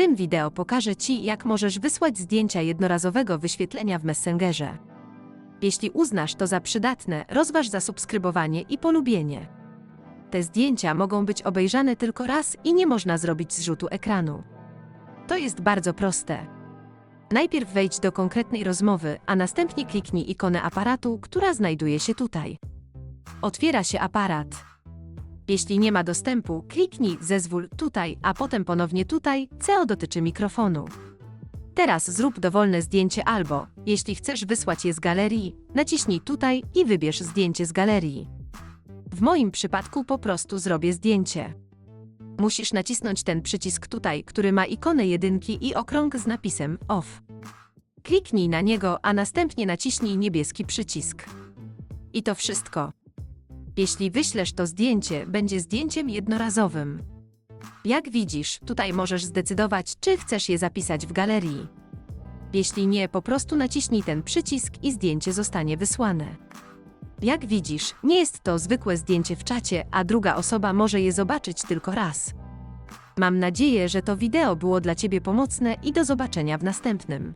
tym wideo pokażę Ci, jak możesz wysłać zdjęcia jednorazowego wyświetlenia w Messengerze. Jeśli uznasz to za przydatne, rozważ zasubskrybowanie i polubienie. Te zdjęcia mogą być obejrzane tylko raz i nie można zrobić zrzutu ekranu. To jest bardzo proste. Najpierw wejdź do konkretnej rozmowy, a następnie kliknij ikonę aparatu, która znajduje się tutaj. Otwiera się aparat. Jeśli nie ma dostępu, kliknij zezwól tutaj, a potem ponownie tutaj, CO dotyczy mikrofonu. Teraz zrób dowolne zdjęcie albo, jeśli chcesz wysłać je z galerii, naciśnij tutaj i wybierz zdjęcie z galerii. W moim przypadku po prostu zrobię zdjęcie. Musisz nacisnąć ten przycisk tutaj, który ma ikonę jedynki i okrąg z napisem OFF. Kliknij na niego, a następnie naciśnij niebieski przycisk. I to wszystko. Jeśli wyślesz to zdjęcie, będzie zdjęciem jednorazowym. Jak widzisz, tutaj możesz zdecydować, czy chcesz je zapisać w galerii. Jeśli nie, po prostu naciśnij ten przycisk i zdjęcie zostanie wysłane. Jak widzisz, nie jest to zwykłe zdjęcie w czacie, a druga osoba może je zobaczyć tylko raz. Mam nadzieję, że to wideo było dla Ciebie pomocne i do zobaczenia w następnym.